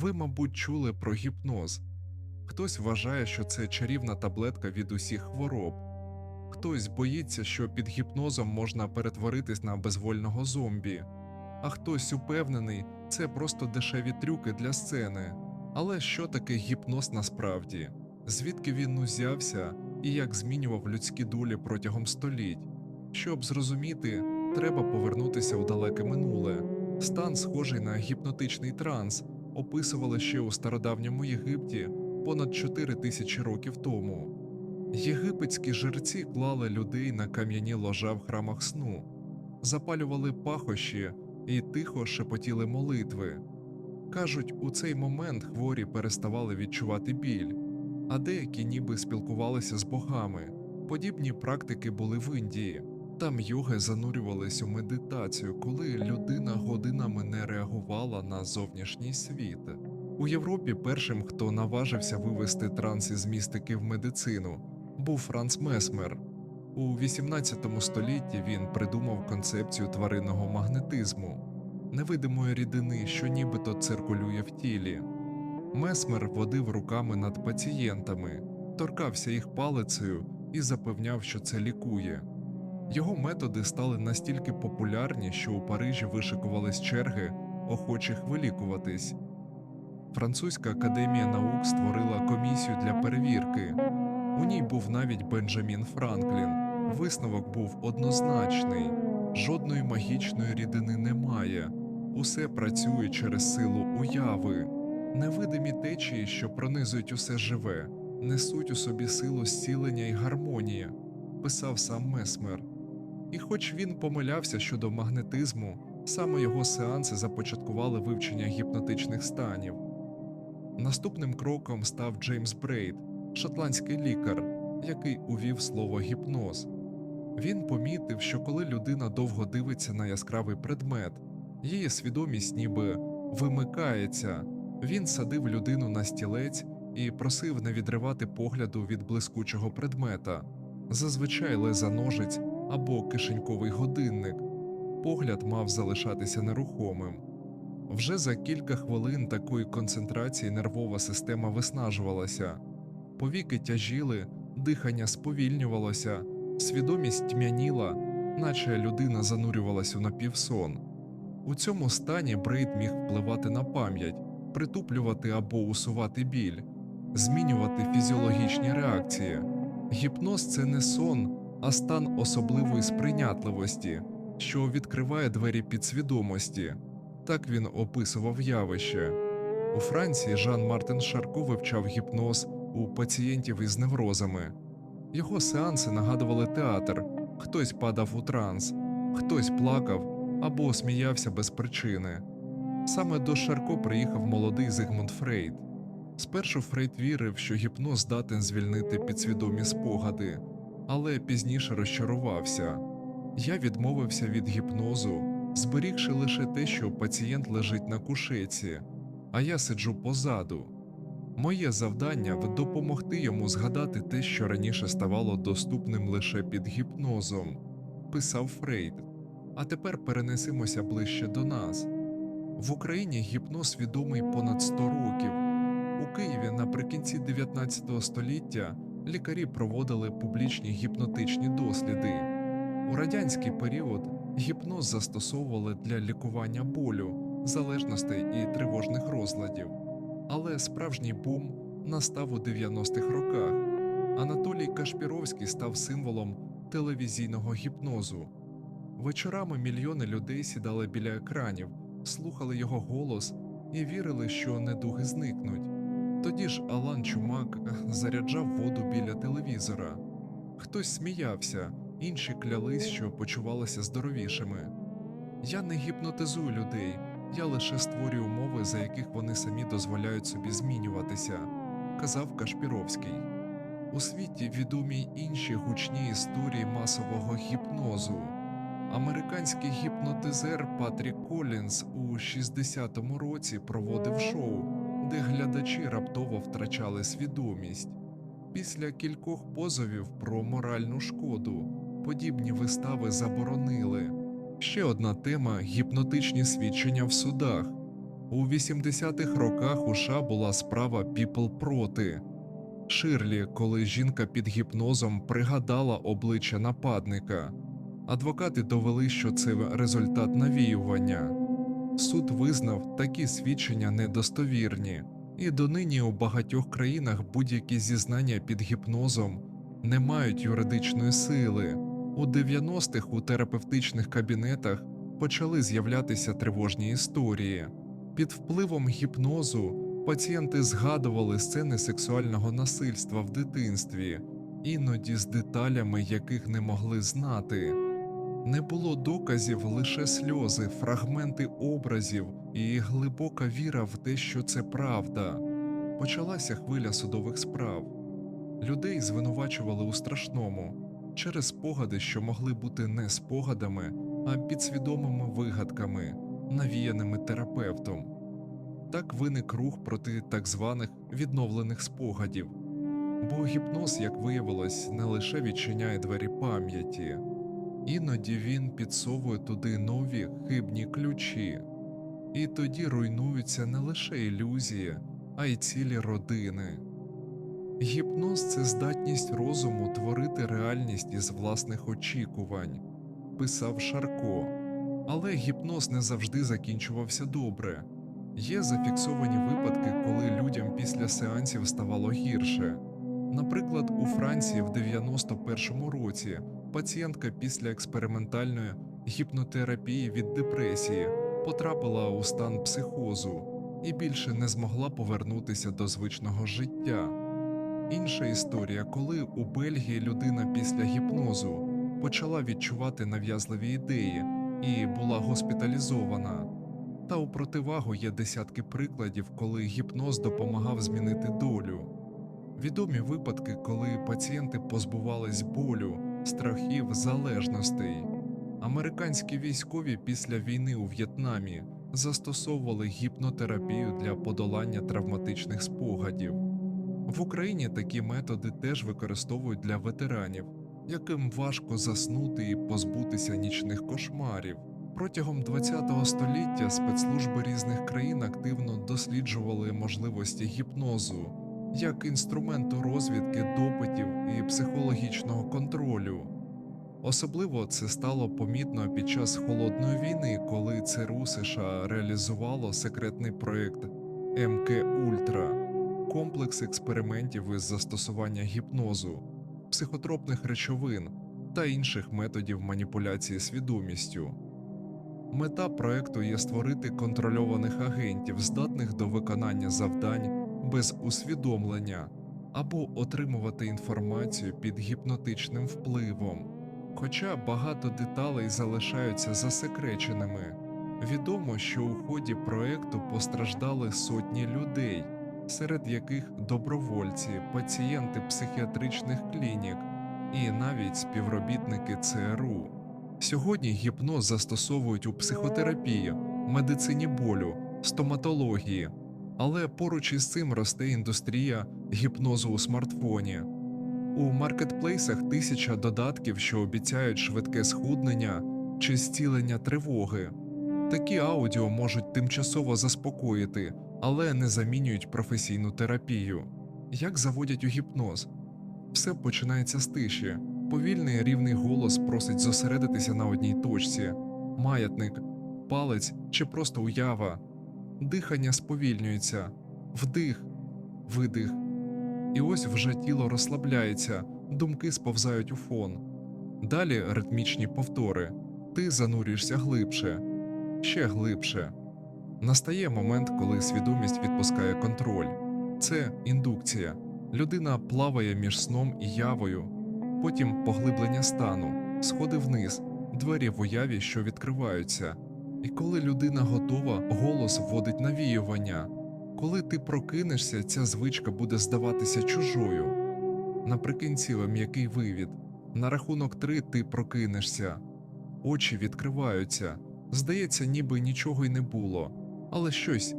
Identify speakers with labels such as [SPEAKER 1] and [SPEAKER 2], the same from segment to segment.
[SPEAKER 1] Ви, мабуть, чули про гіпноз. Хтось вважає, що це чарівна таблетка від усіх хвороб. Хтось боїться, що під гіпнозом можна перетворитись на безвольного зомбі, а хтось упевнений, це просто дешеві трюки для сцени. Але що таке гіпноз насправді? Звідки він узявся і як змінював людські долі протягом століть? Щоб зрозуміти, треба повернутися у далеке минуле. Стан, схожий на гіпнотичний транс, описували ще у стародавньому Єгипті понад 4 тисячі років тому. Єгипетські жерці клали людей на кам'яні ложа в храмах сну, запалювали пахощі і тихо шепотіли молитви. Кажуть, у цей момент хворі переставали відчувати біль, а деякі ніби спілкувалися з богами. Подібні практики були в Індії. Там йоги занурювались у медитацію, коли людина годинами не реагувала на зовнішній світ. У Європі першим, хто наважився вивести транс із містики в медицину, був Франц Месмер. У 18 столітті він придумав концепцію тваринного магнетизму, невидимої рідини, що нібито циркулює в тілі. Месмер водив руками над пацієнтами, торкався їх палицею і запевняв, що це лікує. Його методи стали настільки популярні, що у Парижі вишикувались черги охочих вилікуватись. Французька академія наук створила комісію для перевірки. У ній був навіть Бенджамін Франклін. Висновок був однозначний: жодної магічної рідини немає, усе працює через силу уяви. Невидимі течії, що пронизують усе живе, несуть у собі силу зцілення і гармонії, писав сам Месмер. І хоч він помилявся щодо магнетизму, саме його сеанси започаткували вивчення гіпнотичних станів. Наступним кроком став Джеймс Брейд, шотландський лікар, який увів слово гіпноз. Він помітив, що коли людина довго дивиться на яскравий предмет, її свідомість ніби вимикається. Він садив людину на стілець і просив не відривати погляду від блискучого предмета, зазвичай леза ножиць або кишеньковий годинник. Погляд мав залишатися нерухомим. Вже за кілька хвилин такої концентрації нервова система виснажувалася, повіки тяжіли, дихання сповільнювалося, свідомість тьмяніла, наче людина занурювалась у напівсон. У цьому стані Брейд міг впливати на пам'ять, притуплювати або усувати біль, змінювати фізіологічні реакції. Гіпноз це не сон, а стан особливої сприйнятливості, що відкриває двері підсвідомості. Так він описував явище. У Франції Жан Мартин Шарко вивчав гіпноз у пацієнтів із неврозами. Його сеанси нагадували театр, хтось падав у транс, хтось плакав або сміявся без причини. Саме до Шарко приїхав молодий Зигмунд Фрейд. Спершу Фрейд вірив, що гіпноз здатен звільнити підсвідомі спогади, але пізніше розчарувався. Я відмовився від гіпнозу, зберігши лише те, що пацієнт лежить на кушеці, а я сиджу позаду. Моє завдання допомогти йому згадати те, що раніше ставало доступним лише під гіпнозом, писав Фрейд. А тепер перенесемося ближче до нас. В Україні гіпноз відомий понад 100 років. У Києві наприкінці 19 століття лікарі проводили публічні гіпнотичні досліди. У радянський період гіпноз застосовували для лікування болю, залежностей і тривожних розладів. Але справжній бум настав у 90-х роках. Анатолій Кашпіровський став символом телевізійного гіпнозу. Вечорами мільйони людей сідали біля екранів, слухали його голос і вірили, що недуги зникнуть. Тоді ж Алан Чумак заряджав воду біля телевізора. Хтось сміявся, інші клялись, що почувалися здоровішими. Я не гіпнотизую людей, я лише створюю умови, за яких вони самі дозволяють собі змінюватися, казав Кашпіровський. У світі відомі інші гучні історії масового гіпнозу. Американський гіпнотизер Патрік Колінз у 60-му році проводив шоу, де глядачі раптово втрачали свідомість. Після кількох позовів про моральну шкоду подібні вистави заборонили. Ще одна тема гіпнотичні свідчення в судах. У 80-х роках у США була справа People проти. Ширлі, коли жінка під гіпнозом пригадала обличчя нападника. Адвокати довели, що це результат навіювання. Суд визнав такі свідчення недостовірні, і донині у багатьох країнах будь-які зізнання під гіпнозом не мають юридичної сили. У 90-х у терапевтичних кабінетах почали з'являтися тривожні історії. Під впливом гіпнозу пацієнти згадували сцени сексуального насильства в дитинстві, іноді з деталями яких не могли знати. Не було доказів лише сльози, фрагменти образів і глибока віра в те, що це правда. Почалася хвиля судових справ. Людей звинувачували у страшному через спогади, що могли бути не спогадами, а підсвідомими вигадками, навіяними терапевтом. Так виник рух проти так званих відновлених спогадів. Бо гіпноз, як виявилось, не лише відчиняє двері пам'яті, іноді він підсовує туди нові хибні ключі, і тоді руйнуються не лише ілюзії, а й цілі родини. Гіпноз це здатність розуму творити реальність із власних очікувань, писав Шарко. Але гіпноз не завжди закінчувався добре. Є зафіксовані випадки, коли людям після сеансів ставало гірше. Наприклад, у Франції в 91-му році пацієнтка після експериментальної гіпнотерапії від депресії потрапила у стан психозу і більше не змогла повернутися до звичного життя. Інша історія, коли у Бельгії людина після гіпнозу почала відчувати нав'язливі ідеї і була госпіталізована. Та у противагу є десятки прикладів, коли гіпноз допомагав змінити долю. Відомі випадки, коли пацієнти позбувались болю, страхів, залежностей. Американські військові після війни у В'єтнамі застосовували гіпнотерапію для подолання травматичних спогадів. В Україні такі методи теж використовують для ветеранів, яким важко заснути і позбутися нічних кошмарів. Протягом ХХ століття спецслужби різних країн активно досліджували можливості гіпнозу як інструменту розвідки допитів і психологічного контролю. Особливо це стало помітно під час холодної війни, коли ЦРУ США реалізувало секретний проєкт МК Ультра, комплекс експериментів із застосування гіпнозу, психотропних речовин та інших методів маніпуляції свідомістю. Мета проекту є створити контрольованих агентів, здатних до виконання завдань без усвідомлення або отримувати інформацію під гіпнотичним впливом. Хоча багато деталей залишаються засекреченими, відомо, що у ході проекту постраждали сотні людей, серед яких добровольці, пацієнти психіатричних клінік і навіть співробітники ЦРУ. Сьогодні гіпноз застосовують у психотерапії, медицині болю, стоматології, але поруч із цим росте індустрія гіпнозу у смартфоні. У маркетплейсах тисяча додатків, що обіцяють швидке схуднення чи зцілення тривоги. Такі аудіо можуть тимчасово заспокоїти, але не замінюють професійну терапію. Як заводять у гіпноз? Все починається з тиші. Повільний рівний голос просить зосередитися на одній точці, маятник, палець чи просто уява. Дихання сповільнюється, вдих, видих. І ось вже тіло розслабляється, думки сповзають у фон. Далі ритмічні повтори. Ти занурюєшся глибше, ще глибше. Настає момент, коли свідомість відпускає контроль. Це індукція. Людина плаває між сном і явою, потім поглиблення стану, сходи вниз, двері в уяві, що відкриваються. І коли людина готова, голос вводить навіювання. Коли ти прокинешся, ця звичка буде здаватися чужою. Наприкінці м'який вивід. На рахунок три ти прокинешся, очі відкриваються. Здається, ніби нічого й не було, але щось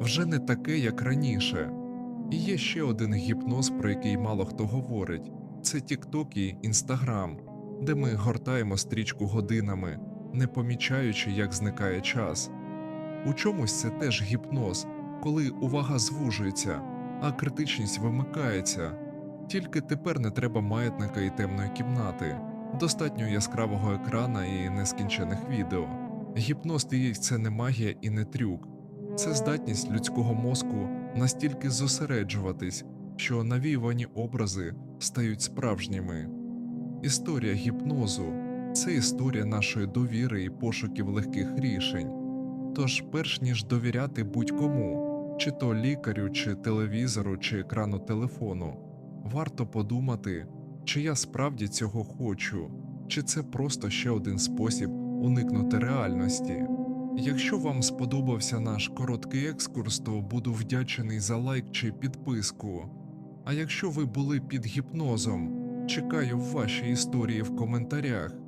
[SPEAKER 1] вже не таке, як раніше. І є ще один гіпноз, про який мало хто говорить це TikTok і Instagram, де ми гортаємо стрічку годинами, не помічаючи, як зникає час. У чомусь це теж гіпноз, коли увага звужується, а критичність вимикається. Тільки тепер не треба маятника і темної кімнати, достатньо яскравого екрана і нескінчених відео. Гіпноз діє це не магія і не трюк, це здатність людського мозку настільки зосереджуватись, що навіювані образи стають справжніми. Історія гіпнозу це історія нашої довіри і пошуків легких рішень. Тож, перш ніж довіряти будь-кому, чи то лікарю, чи телевізору, чи екрану телефону, варто подумати, чи я справді цього хочу, чи це просто ще один спосіб уникнути реальності. Якщо вам сподобався наш короткий екскурс, то буду вдячний за лайк чи підписку. А якщо ви були під гіпнозом, чекаю ваші історії в коментарях.